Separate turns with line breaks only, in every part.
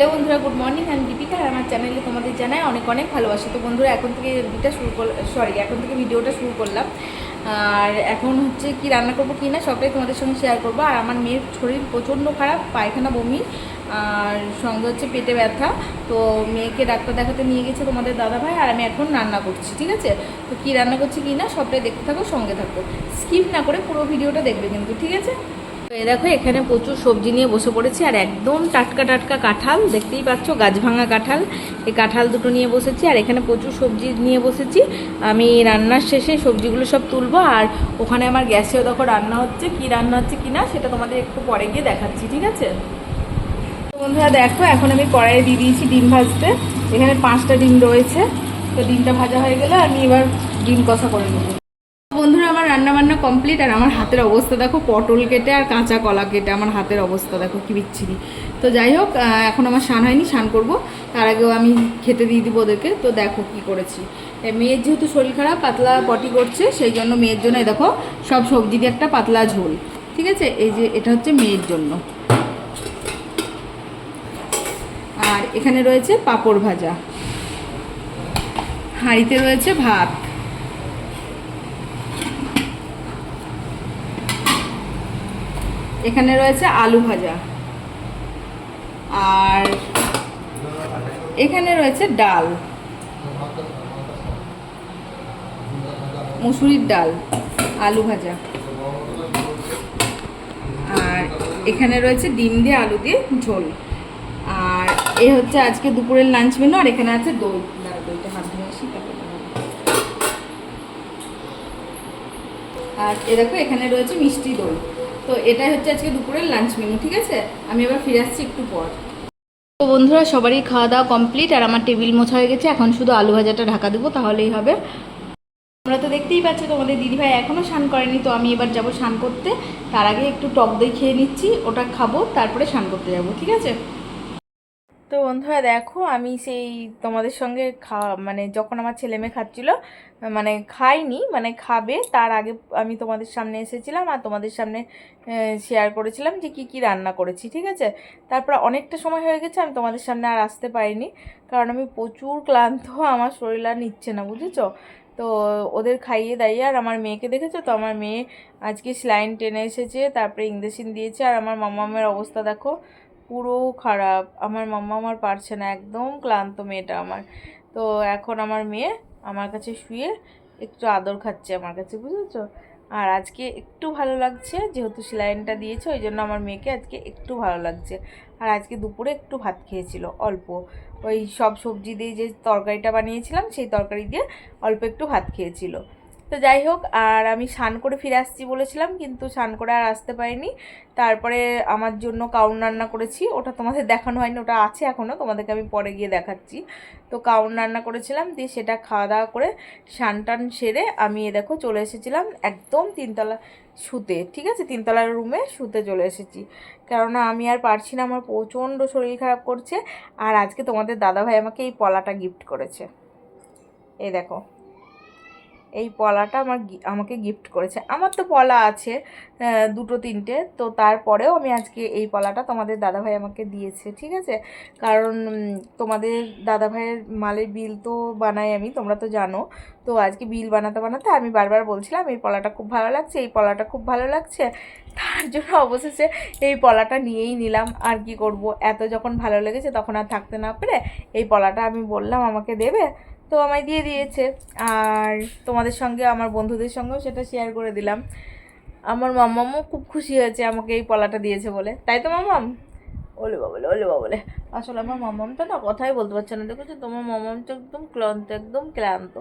Hello বন্ধুরা good morning আমি দীপিকা আর আমার চ্যানেলে তোমাদের জানাই অনেক অনেক ভালোবাসি। তো বন্ধুরা, এখন থেকে ভিডিওটা শুরু করলাম সরি এখন থেকে ভিডিওটা শুরু করলাম। আর এখন হচ্ছে কি রান্না করব কি না, সবটাই তোমাদের সঙ্গে শেয়ার করব। আর আমার মেয়ের শরীর প্রচণ্ড খারাপ, পায়খানা, বমি, আর সঙ্গে হচ্ছে পেটে ব্যথা। তো মেয়েকে ডাক্তার দেখাতে নিয়ে গেছে তোমাদের দাদা ভাই আর আমি এখন রান্না করছি, ঠিক আছে? তো কী রান্না করছি কি না, সবটাই দেখতে থাকো, সঙ্গে থাকো। স্কিপ না করে পুরো ভিডিওটা দেখবে কিন্তু, ঠিক আছে? দেখো, এখানে প্রচুর সবজি নিয়ে বসে পড়েছি আর একদম টাটকা টাটকা কাঁঠাল, দেখতেই পাচ্ছ গাছ ভাঙা কাঁঠাল। এই কাঁঠাল দুটো নিয়ে বসেছি আর এখানে প্রচুর সবজি নিয়ে বসেছি। আমি রান্নার শেষে সবজিগুলো সব তুলবো আর ওখানে আমার গ্যাসেও দেখো রান্না হচ্ছে, কি রান্না হচ্ছে কি না সেটা তোমাদের একটু পরে গিয়ে দেখাচ্ছি, ঠিক আছে? বন্ধুরা দেখো, এখন আমি কড়াইয়ে দিয়ে দিয়েছি ডিম ভাজতে। এখানে পাঁচটা ডিম রয়েছে, তো ডিমটা ভাজা হয়ে গেলে আমি এবার ডিম কষা করে নেব। বন্ধুরা, আমার রান্না বান্না কমপ্লিট আর আমার হাতের অবস্থা দেখো, পটল কেটে আর কাঁচা কলা কেটে আমার হাতের অবস্থা দেখো কি বিচ্ছিরি। তো যাই হোক এখন আমার স্নান হয়নি, স্নান করব। তার আগেও আমি খেতে দিয়ে দিব ওদেরকে। তো দেখো কি করেছি। মেয়ের যেহেতু শরীর খারাপ, পাতলা পটি করছে, সেই জন্য মেয়ের জন্য দেখো, সব সবজি দিয়ে একটা পাতলা ঝোল। ঠিক আছে? এই যে, এটা হচ্ছে মেয়ের জন্য। আর এখানে রয়েছে পাঁপড় ভাজা। হাঁড়িতে রয়েছে ভাত। এখানে রয়েছে আলু ভাজা। আর এখানে রয়েছে ডাল। মুসুরির ডাল, আলু ভাজা। আর এখানে রয়েছে ডিম দিয়ে আলু দিয়ে ঝোল। আর এ হচ্ছে আজকে দুপুরের লাঞ্চ মেনু, আর এখানে আছে দই। দইটা হাত ধুয়ে আসি আর এ দেখো, এখানে রয়েছে মিষ্টি দই। তো এটাই হচ্ছে আজকে দুপুরের লাঞ্চ মেনু ঠিক আছে? আমি এবার ফিরে আসছি একটু পর। তো বন্ধুরা, সবারই খাওয়া দাওয়া কমপ্লিট আর আমার টেবিল মোছা হয়ে গেছে, এখন শুধু আলু ভাজাটা ঢাকা দেবো, তাহলেই হবে। আমরা তো দেখতেই পাচ্ছি, তোমাদের দিদিভাই এখনও স্নান করেনি, তো আমি এবার যাব স্নান করতে। তার আগে একটু টক দই খেয়ে নিচ্ছি, ওটা খাব, তারপরে স্নান করতে যাব, ঠিক আছে? তো বন্ধুরা দেখো, আমি সেই তোমাদের সঙ্গে খা মানে যখন আমার ছেলে মেয়ে খাচ্ছিল মানে খাইনি মানে খাবে, তার আগে আমি তোমাদের সামনে এসেছিলাম আর তোমাদের সামনে শেয়ার করেছিলাম যে কি কি রান্না করেছি, ঠিক আছে? তারপর অনেকটা সময় হয়ে গেছে, আমি তোমাদের সামনে আর আসতে পারিনি, কারণ আমি প্রচুর ক্লান্ত, আমার শরীর আর নিচ্ছে না, বুঝেছ? তো ওদের খাইয়ে দাইয়ে আর আমার মেয়েকে দেখেছ? তো আমার মেয়ে আজকে স্লাইন টেনে এসেছে, তারপরে ইঞ্জেকশন দিয়েছে, আর আমার মামামের অবস্থা দেখো পুরো খারাপ। আমার মাম্মা আমার পারছে না, একদম ক্লান্ত মেয়েটা আমার। তো এখন আমার মেয়ে আমার কাছে শুয়ে একটু আদর খাচ্ছে আমার কাছে, বুঝেছ? আর আজকে একটু ভালো লাগছে, যেহেতু সেলাইনটা দিয়েছে, ওই জন্য আমার মেয়েকে আজকে একটু ভালো লাগছে। আর আজকে দুপুরে একটু ভাত খেয়েছিল, অল্প। ওই সব সবজি দিয়ে যে তরকারিটা বানিয়েছিলাম, সেই তরকারি দিয়ে অল্প একটু ভাত খেয়েছিল। তো যাই হোক, আর আমি স্নান করে ফিরে আসছি বলেছিলাম, কিন্তু স্নান করে আর আসতে পারিনি। তারপরে আমার জন্য কাউন রান্না করেছি, ওটা তোমাদের দেখানো হয়নি, ওটা আছে এখনও তোমাদেরকে আমি পরে গিয়ে দেখাচ্ছি। তো কাউন রান্না করেছিলাম, দিয়ে সেটা খাওয়া দাওয়া করে স্নান টান সেরে আমি এ দেখো চলে এসেছিলাম একদম তিনতলা শুতে, ঠিক আছে? তিনতলার রুমে শুতে চলে এসেছি। কেননা আমি আর পারছি না, আমার প্রচণ্ড শরীর খারাপ করছে, আর আজকে তোমাদের দাদাভাই আমাকে এই পলাটা গিফট করেছে। এই দেখো। এই পলাটা আমার আমাকে গিফট করেছে। আমার তো পলা আছে দুটো তিনটে। তো তারপরেও আমি আজকে এই পলাটা তোমাদের দাদাভাই আমাকে দিয়েছে, ঠিক আছে? কারণ তোমাদের দাদাভাইয়ের মালের বিল তো বানাই আমি, তোমরা তো জানো। তো আজকে বিল বানাতে বানাতে আমি বারবার বলছিলাম, এই পলাটা খুব ভালো লাগছে, এই পলাটা খুব ভালো লাগছে। তার জন্য অবশেষে এই পলাটা নিয়েই নিলাম। আর কি করব? এত যখন ভালো লেগেছে তখন আর থাকতে না পেরে এই পলাটা আমি বললাম, আমাকে দেবে? তো আমায় দিয়ে দিয়েছে। আর তোমাদের সঙ্গে, আমার বন্ধুদের সঙ্গেও সেটা শেয়ার করে দিলাম। আমার মামামও খুব খুশি হয়েছে, আমাকে এই পলাটা দিয়েছে বলে। তাই তো মামাম ওলে বাবলে ওলে বাবলে। আসলে আমার মামাম তো না কথাই বলতে পারছে না। দেখেছ তোমার মামাম তো একদম ক্লান্ত একদম ক্লান্ত।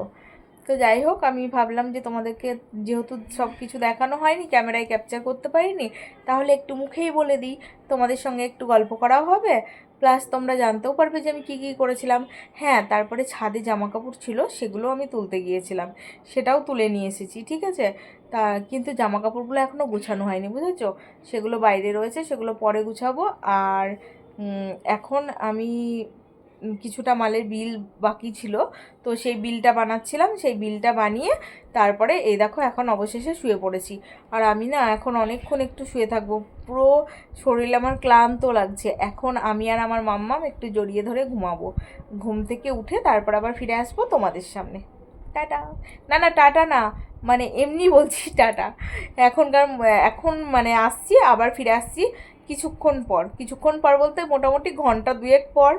তো যাই হোক, আমি ভাবলাম যে তোমাদেরকে যেহেতু সব কিছু দেখানো হয়নি, ক্যামেরায় ক্যাপচার করতে পারিনি, তাহলে একটু মুখেই বলে দিই, তোমাদের সঙ্গে একটু গল্প করাও হবে প্লাস তোমরা জানতেও পারবে যে আমি কী কী করেছিলাম। হ্যাঁ তারপরে ছাদে জামা কাপড় ছিল, সেগুলো আমি তুলতে গিয়েছিলাম, সেটাও তুলে নিয়ে এসেছি, ঠিক আছে? তা কিন্তু জামা কাপড়গুলো এখনও গুছানো হয়নি, বুঝেছ? সেগুলো বাইরে রয়েছে, সেগুলো পরে গুছাবো, আর এখন আমি
কিছুটা মালের বিল বাকি ছিল। তো সেই বিলটা বানাচ্ছিলাম, সেই বিলটা বানিয়ে তারপরে এই দেখো এখন অবশেষে শুয়ে পড়েছি। আর আমি না এখন অনেকক্ষণ একটু শুয়ে থাকব। পুরো শরীর আমার ক্লান্ত লাগছে। এখন আমি আর আমার মাম্মাম একটু জড়িয়ে ধরে ঘুমাবো। ঘুম থেকে উঠে তারপর আবার ফিরে আসব তোমাদের সামনে। টাটা। না না, টাটা না। মানে এমনি বলছি টাটা। এখনকার, এখন মানে আসছি, আবার ফিরে আসছি কিছুক্ষণ পর। কিছুক্ষণ পর বলতে মোটামুটি ঘণ্টা দুয়েক পর।